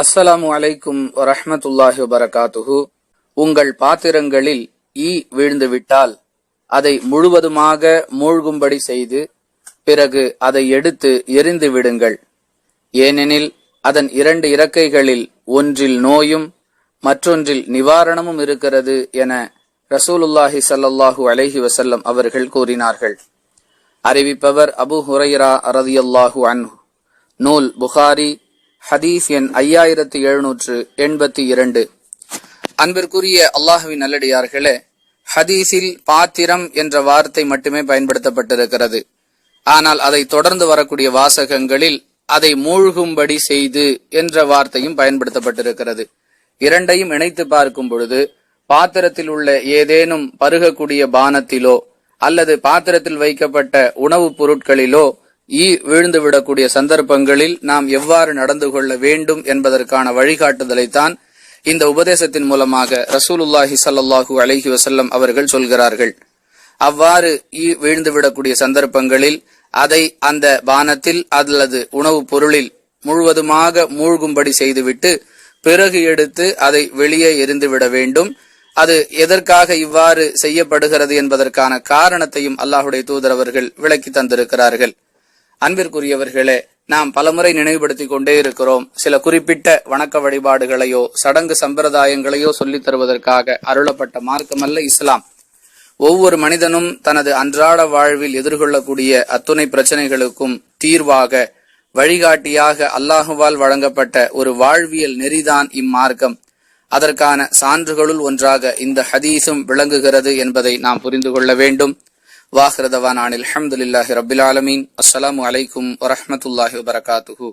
அஸ்ஸலாமு அலைக்கும் வரஹமத்துல்லாஹி வபரகாத்துஹு. உங்கள் பாத்திரங்களில் ஈ வீழ்ந்துவிட்டால் அதை முழுவதுமாக மூழ்கும்படி செய்து பிறகு அதை எடுத்து எரிந்து விடுங்கள். ஏனெனில் அதன் இரண்டு இறக்கைகளில் ஒன்றில் நோயும் மற்றொன்றில் நிவாரணமும் இருக்கிறது என ரசூலுல்லாஹி ஸல்லல்லாஹு அலஹி வசல்லம் அவர்கள் கூறினார்கள். அறிவிப்பவர் அபு ஹுரைரா ரதியல்லாஹு அன்ஹு. நூல் புகாரி ஹதீஸ் எண் ஐயாயிரத்தி எழுநூற்று எண்பத்தி இரண்டு. அன்பிற்குரிய அல்லாஹுவின் நல்லடியார்களே ஹதீஸில் பாத்திரம் என்ற வார்த்தை மட்டுமே பயன்படுத்தப்பட்டிருக்கிறது. ஆனால் அதை தொடர்ந்து வரக்கூடிய வாசகங்களில் அதை மூழ்கும்படி செய்து என்ற வார்த்தையும் பயன்படுத்தப்பட்டிருக்கிறது. இரண்டையும் இணைத்து பார்க்கும் பொழுது பாத்திரத்தில் உள்ள ஏதேனும் பருகக்கூடிய பானத்திலோ அல்லது பாத்திரத்தில் வைக்கப்பட்ட உணவுப் பொருட்களிலோ ஈ விழுந்து விடக்கூடிய சந்தர்ப்பங்களில் நாம் எவ்வாறு நடந்து கொள்ள வேண்டும் என்பதற்கான வழிகாட்டுதலைத்தான் இந்த உபதேசத்தின் மூலமாக ரசூலுல்லாஹி ஸல்லல்லாஹு அலஹி வசல்லம் அவர்கள் சொல்கிறார்கள். அவ்வாறு ஈ விழுந்து விடக்கூடிய சந்தர்ப்பங்களில் அதை அந்த பானத்தில் அல்லது உணவுப் பொருளில் முழுவதுமாக மூழ்கும்படி செய்துவிட்டு பிறகு எடுத்து அதை வெளியே எரிந்துவிட வேண்டும். அது எதற்காக இவ்வாறு செய்யப்படுகிறது என்பதற்கான காரணத்தையும் அல்லாஹுடைய தூதரவர்கள் விளக்கி தந்திருக்கிறார்கள். அன்பிற்குரியவர்களே நாம் பலமுறை நினைவுபடுத்திக் கொண்டே இருக்கிறோம். சில குறிப்பிட்ட வணக்க வழிபாடுகளையோ சடங்கு சம்பிரதாயங்களையோ சொல்லித் தருவதற்காக அருளப்பட்ட மார்க்கமல்ல இஸ்லாம். ஒவ்வொரு மனிதனும் தனது அன்றாட வாழ்வில் எதிர்கொள்ளக்கூடிய அத்துணை பிரச்சனைகளுக்கும் தீர்வாக வழிகாட்டியாக அல்லாஹுவால் வழங்கப்பட்ட ஒரு வாழ்வியல் நெறிதான் இம்மார்க்கம். அதற்கான சான்றுகளுள் ஒன்றாக இந்த ஹதீஸும் விளங்குகிறது என்பதை நாம் புரிந்து கொள்ள வேண்டும். வாஹ்ரதவான் அனில் அஹமதுல்லாஹி ரபில் ஆலமீன் அஸ்ஸலாமு அலைக்கும் வரஹமத்துல்லாஹி வபரகாத்துஹு